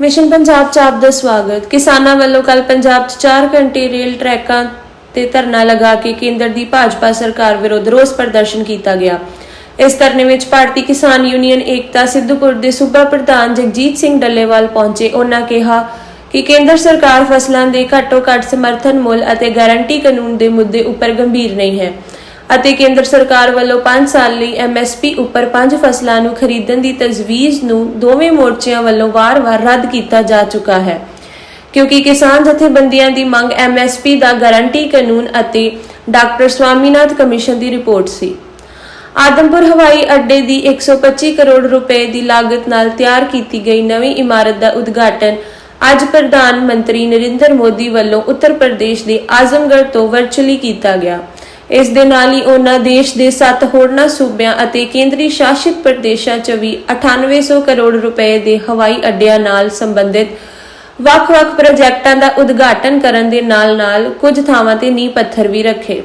Mission Punjab ਚ ਆਪ ਦਾ ਸਵਾਗਤ। ਕਿਸਾਨਾਂ ਵੱਲੋਂ ਕੱਲ ਪੰਜਾਬ ਚ 4 ਘੰਟੇ ਰੇਲ ਟਰੈਕਾਂ ਤੇ ਧਰਨਾ ਲਗਾ ਕੇ ਕੇਂਦਰ ਦੀ ਭਾਜਪਾ ਸਰਕਾਰ ਵਿਰੁੱਧ ਰੋਸ ਪ੍ਰਦਰਸ਼ਨ ਕੀਤਾ ਗਿਆ। ਇਸ ਧਰਨੇ ਵਿੱਚ ਭਾਰਤੀ ਕਿਸਾਨ ਯੂਨੀਅਨ ਏਕਤਾ, ਸਿੱਧੂਪੁਰ ਦੇ ਸੂਬਾ ਪ੍ਰਧਾਨ ਜਗਜੀਤ ਸਿੰਘ ਡੱਲੇਵਾਲ ਪਹੁੰਚੇ। ਉਹਨਾਂ ਕਿਹਾ ਕਿ ਕੇਂਦਰ ਸਰਕਾਰ ਫਸਲਾਂ ਦੇ ਘੱਟੋ ਘੱਟ ਸਮਰਥਨ ਮੁੱਲ ਅਤੇ ਗਾਰੰਟੀ ਕਾਨੂੰਨ ਦੇ ਮੁੱਦੇ ਉੱਪਰ ਗੰਭੀਰ ਨਹੀਂ ਹੈ। ਅਤੇ ਕੇਂਦਰ ਸਰਕਾਰ ਵੱਲੋਂ 5 ਸਾਲ ਲਈ ਐਮਐਸਪੀ ਉੱਪਰ ਪੰਜ ਫਸਲਾਂ ਨੂੰ ਖਰੀਦਣ ਦੀ ਤਜਵੀਜ਼ ਨੂੰ ਦੋਵੇਂ ਮੋਰਚਿਆਂ ਵੱਲੋਂ ਵਾਰ-ਵਾਰ ਰੱਦ ਕੀਤਾ ਜਾ ਚੁੱਕਾ ਹੈ। ਕਿਉਂਕਿ ਕਿਸਾਨ ਜਥੇਬੰਦੀਆਂ ਦੀ ਮੰਗ ਐਮਐਸਪੀ ਦਾ ਗਾਰੰਟੀ ਕਾਨੂੰਨ ਅਤੇ ਡਾਕਟਰ ਸਵਾਮੀਨਾਥ ਕਮਿਸ਼ਨ ਦੀ ਰਿਪੋਰਟ ਸੀ। ਆਦਮਪੁਰ ਹਵਾਈ ਅੱਡੇ ਦੀ 125 ਕਰੋੜ ਰੁਪਏ ਦੀ ਲਾਗਤ ਨਾਲ ਤਿਆਰ ਕੀਤੀ ਗਈ ਨਵੀਂ ਇਮਾਰਤ ਦਾ ਉਦਘਾਟਨ ਅੱਜ ਪ੍ਰਧਾਨ ਮੰਤਰੀ ਨਰਿੰਦਰ ਮੋਦੀ ਵੱਲੋਂ ਉੱਤਰ ਪ੍ਰਦੇਸ਼ ਦੇ ਆਜ਼ਮਗੜ੍ਹ ਤੋਂ ਵਰਚੁਅਲੀ ਕੀਤਾ ਗਿਆ। ਇਸ ਦੇ ਨਾਲ ਹੀ ਉਹਨਾਂ ਦੇਸ਼ ਦੇ 7 ਹੋਰਨਾਂ ਸੂਬਿਆਂ ਅਤੇ ਕੇਂਦਰੀ ਸ਼ਾਸਿਤ ਪ੍ਰਦੇਸ਼ਾਂ 'ਚ ਵੀ 9800 ਕਰੋੜ ਰੁਪਏ ਦੇ ਹਵਾਈ ਅੱਡਿਆਂ ਨਾਲ ਸੰਬੰਧਿਤ ਵੱਖ-ਵੱਖ ਪ੍ਰੋਜੈਕਟਾਂ ਦਾ ਉਦਘਾਟਨ ਕਰਨ ਦੇ ਨਾਲ-ਨਾਲ ਕੁਝ ਥਾਵਾਂ ਤੇ ਨੀਂਹ ਪੱਥਰ ਵੀ ਰੱਖੇ।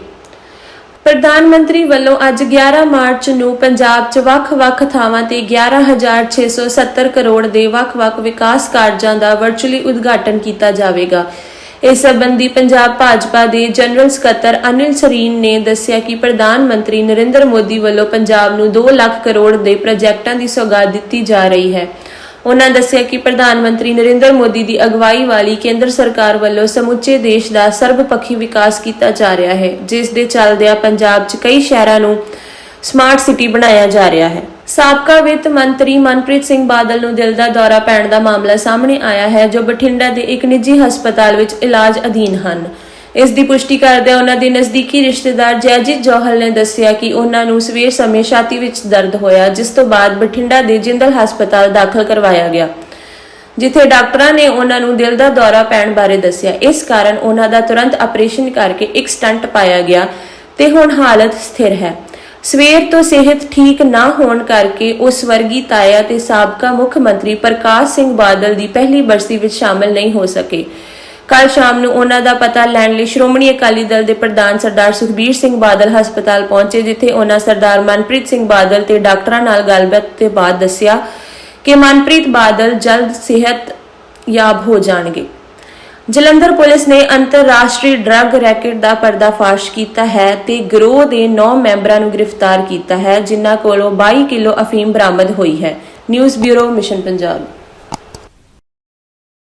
ਪ੍ਰਧਾਨ ਮੰਤਰੀ ਵੱਲੋਂ ਅੱਜ 11 ਮਾਰਚ ਨੂੰ ਪੰਜਾਬ 'ਚ ਵੱਖ-ਵੱਖ ਥਾਵਾਂ ਤੇ 11670 ਕਰੋੜ ਦੇ ਵੱਖ-ਵੱਖ ਵਿਕਾਸ ਕਾਰਜਾਂ ਦਾ ਵਰਚੁਅਲੀ ਉਦਘਾਟਨ ਕੀਤਾ ਜਾਵੇਗਾ। ਇਸ ਸੰਬੰਧੀ ਪੰਜਾਬ ਭਾਜਪਾ ਦੇ ਜਨਰਲ ਸਕੱਤਰ ਅਨਿਲ ਸਰੀਨ ਨੇ ਦੱਸਿਆ ਕਿ ਪ੍ਰਧਾਨ ਮੰਤਰੀ ਨਰਿੰਦਰ ਮੋਦੀ ਵੱਲੋਂ ਪੰਜਾਬ ਨੂੰ 2 ਲੱਖ ਕਰੋੜ ਦੇ ਪ੍ਰੋਜੈਕਟਾਂ ਦੀ ਸੌਗਾਤ ਦਿੱਤੀ ਜਾ ਰਹੀ ਹੈ। ਉਹਨਾਂ ਦੱਸਿਆ ਕਿ ਪ੍ਰਧਾਨ ਮੰਤਰੀ ਨਰਿੰਦਰ ਮੋਦੀ ਦੀ ਅਗਵਾਈ ਵਾਲੀ ਕੇਂਦਰ ਸਰਕਾਰ ਵੱਲੋਂ ਸਮੁੱਚੇ ਦੇਸ਼ ਦਾ ਸਰਬਪੱਖੀ ਵਿਕਾਸ ਕੀਤਾ ਜਾ ਰਿਹਾ ਹੈ, ਜਿਸ ਦੇ ਚੱਲਦਿਆਂ ਪੰਜਾਬ 'ਚ ਕਈ ਸ਼ਹਿਰਾਂ ਨੂੰ ਸਮਾਰਟ ਸਿਟੀ ਬਣਾਇਆ ਜਾ ਰਿਹਾ ਹੈ। ਸਾਬਕਾ ਵਿੱਤ ਮੰਤਰੀ ਮਨਪ੍ਰੀਤ ਸਿੰਘ ਬਾਦਲ ਨੂੰ ਦਿਲ ਦਾ ਦੌਰਾ ਪੈਣ ਦਾ ਮਾਮਲਾ ਸਾਹਮਣੇ ਆਇਆ ਹੈ, ਜੋ ਬਠਿੰਡਾ ਦੇ ਇੱਕ ਨਿੱਜੀ ਹਸਪਤਾਲ ਵਿੱਚ ਇਲਾਜ ਅਧੀਨ ਹਨ। ਇਸ ਦੀ ਪੁਸ਼ਟੀ ਕਰਦਿਆਂ ਉਹਨਾਂ ਦੇ ਨਜ਼ਦੀਕੀ ਰਿਸ਼ਤੇਦਾਰ ਜੈਜੀਤ ਜੋਹਲ ਨੇ ਦੱਸਿਆ ਕਿ ਉਹਨਾਂ ਨੂੰ ਸਵੇਰ ਸਮੇਂ ਛਾਤੀ ਵਿੱਚ ਦਰਦ ਹੋਇਆ, ਜਿਸ ਤੋਂ ਬਾਅਦ ਬਠਿੰਡਾ ਦੇ ਜਿੰਦਲ ਹਸਪਤਾਲ ਦਾਖਲ ਕਰਵਾਇਆ ਗਿਆ, ਜਿੱਥੇ ਡਾਕਟਰਾਂ ਨੇ ਉਹਨਾਂ ਨੂੰ ਦਿਲ ਦਾ ਦੌਰਾ ਪੈਣ ਬਾਰੇ ਦੱਸਿਆ। ਇਸ ਕਾਰਨ ਉਹਨਾਂ ਦਾ ਤੁਰੰਤ ਆਪਰੇਸ਼ਨ ਕਰਕੇ ਇੱਕ ਸਟੰਟ ਪਾਇਆ ਗਿਆ ਤੇ ਹੁਣ ਹਾਲਤ ਸਥਿਰ ਹੈ। ਸਵੇਰ ਤੋਂ ਸਿਹਤ ਠੀਕ ਨਾ ਹੋਣ ਕਰਕੇ ਉਹ ਸਵਰਗੀ ਤਾਇਆ ਤੇ ਸਾਬਕਾ ਮੁੱਖ ਮੰਤਰੀ ਪ੍ਰਕਾਸ਼ ਸਿੰਘ ਬਾਦਲ ਦੀ ਪਹਿਲੀ ਬਰਸੀ ਵਿੱਚ ਸ਼ਾਮਲ ਨਹੀਂ ਹੋ ਸਕੇ। ਕੱਲ ਸ਼ਾਮ ਨੂੰ ਉਹਨਾਂ ਦਾ ਪਤਾ ਲੈਣ ਲਈ ਸ਼੍ਰੋਮਣੀ ਅਕਾਲੀ ਦਲ ਦੇ ਪ੍ਰਧਾਨ ਸਰਦਾਰ ਸੁਖਬੀਰ ਸਿੰਘ ਬਾਦਲ ਹਸਪਤਾਲ ਪਹੁੰਚੇ, ਜਿੱਥੇ ਉਹਨਾਂ ਸਰਦਾਰ ਮਨਪ੍ਰੀਤ ਸਿੰਘ ਬਾਦਲ ਤੇ ਡਾਕਟਰਾਂ ਨਾਲ ਗੱਲਬਾਤ ਤੇ ਬਾਅਦ ਦੱਸਿਆ ਕਿ ਮਨਪ੍ਰੀਤ ਬਾਦਲ ਜਲਦ ਸਿਹਤ ਯਾਬ ਹੋ ਜਾਣਗੇ। ਜਲੰਧਰ ਪੁਲਿਸ ਨੇ ਅੰਤਰਰਾਸ਼ਟਰੀ ਡਰੱਗ ਰੈਕੇਟ ਦਾ ਪਰਦਾਫਾਸ਼ ਕੀਤਾ ਹੈ ਤੇ ਗਿਰੋਹ ਦੇ 9 ਮੈਂਬਰਾਂ ਨੂੰ ਗ੍ਰਿਫਤਾਰ ਕੀਤਾ ਹੈ, ਜਿਨ੍ਹਾਂ ਕੋਲੋਂ 22 ਕਿਲੋ ਅਫੀਮ ਬਰਾਮਦ ਹੋਈ ਹੈ। News bureau, mission Punjab.